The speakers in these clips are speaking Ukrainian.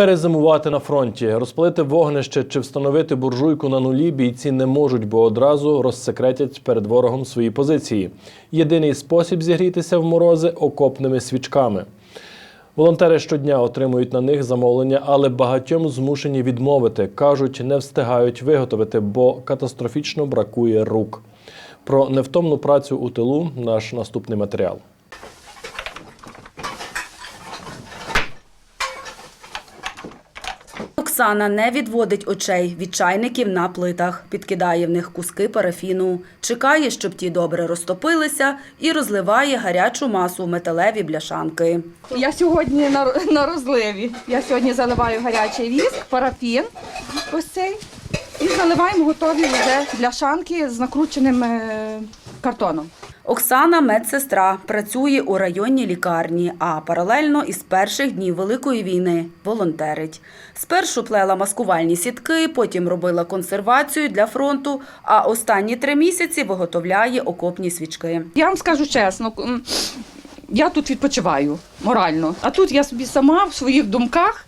Перезимувати на фронті, розпалити вогнище чи встановити буржуйку на нулі бійці не можуть, бо одразу розсекретять перед ворогом свої позиції. Єдиний спосіб зігрітися в морози окопними свічками. Волонтери щодня отримують на них замовлення, але багатьом змушені відмовити. кажуть, не встигають виготовити, бо катастрофічно бракує рук. Про невтомну працю у тилу наш наступний матеріал. Оксана не відводить очей від чайників на плитах, підкидає в них куски парафіну, чекає, щоб ті добре розтопилися, і розливає гарячу масу в металеві бляшанки. Я сьогодні на, розливі. Я сьогодні заливаю гарячий віск, парафін ось цей. І заливаємо готові вже бляшанки з накрученим е, картоном. Оксана медсестра, працює у районній лікарні, а паралельно із перших днів Великої війни волонтерить. Спершу плела маскувальні сітки, потім робила консервацію для фронту, а останні три місяці виготовляє окопні свічки. Я вам скажу чесно, я тут відпочиваю морально. А тут я собі сама в своїх думках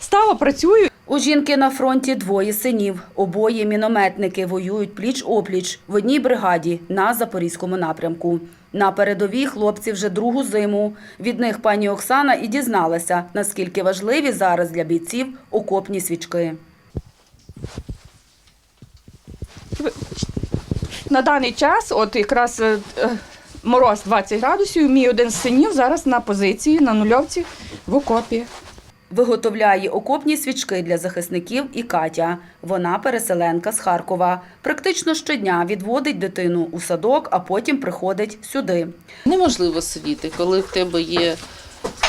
стала, працюю. У жінки на фронті двоє синів. Обоє мінометники воюють пліч-опліч в одній бригаді на Запорізькому напрямку. На передовій хлопці вже другу зиму. Від них пані Оксана і дізналася, наскільки важливі зараз для бійців окопні свічки. На даний час, от якраз е, е, мороз 20 градусів, мій один з синів зараз на позиції, на нульовці в окопі. Виготовляє окопні свічки для захисників і Катя. Вона переселенка з Харкова. Практично щодня відводить дитину у садок, а потім приходить сюди. Неможливо сидіти, коли в тебе є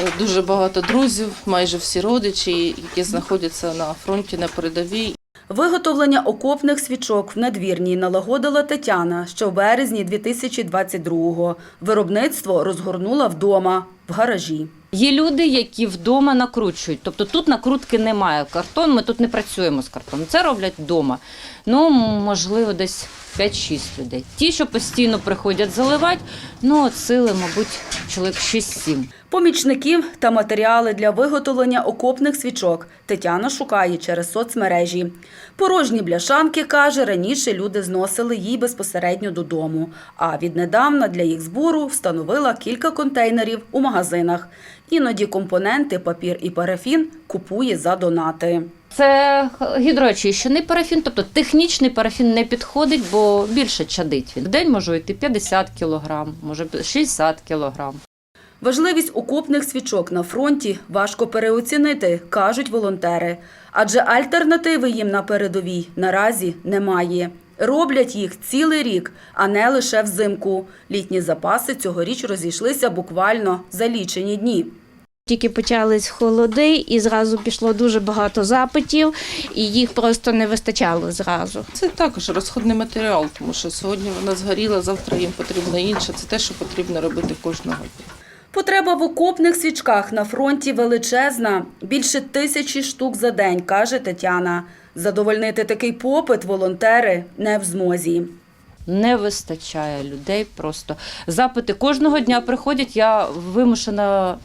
е, дуже багато друзів, майже всі родичі, які знаходяться на фронті на передовій. Виготовлення окопних свічок в надвірній налагодила Тетяна ще в березні 2022-го. Виробництво розгорнула вдома, в гаражі. Є люди, які вдома накручують. Тобто тут накрутки немає. Картон, ми тут не працюємо з картоном. Це роблять вдома. Ну, можливо, десь 5-6 людей. Ті, що постійно приходять заливати, ну, от сили, мабуть, чоловік 6-7. Помічників та матеріали для виготовлення окопних свічок Тетяна шукає через соцмережі. Порожні бляшанки, каже, раніше люди зносили їй безпосередньо додому. А віднедавна для їх збору встановила кілька контейнерів у магазинах. Іноді компоненти, папір і парафін купує за донати. Це гідроочищений парафін, тобто технічний парафін не підходить, бо більше чадить він. В день може йти 50 кілограм, може 60 кілограм. Важливість окопних свічок на фронті важко переоцінити, кажуть волонтери. Адже альтернативи їм на передовій наразі немає. Роблять їх цілий рік, а не лише взимку. Літні запаси цьогоріч розійшлися буквально за лічені дні. Тільки почались холоди, і зразу пішло дуже багато запитів, і їх просто не вистачало зразу. Це також розходний матеріал, тому що сьогодні вона згоріла, завтра їм потрібно інше. Це те, що потрібно робити кожного дня. Потреба в окопних свічках на фронті величезна. Більше тисячі штук за день, каже Тетяна. Задовольнити такий попит волонтери не в змозі. Не вистачає людей просто. Запити кожного дня приходять, я вимушена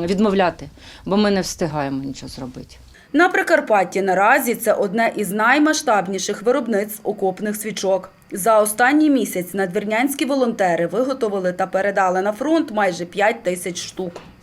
відмовляти, бо ми не встигаємо нічого зробити. На Прикарпатті наразі це одне із наймасштабніших виробництв окопних свічок. За останній місяць надвірнянські волонтери виготовили та передали на фронт майже 5 тисяч штук.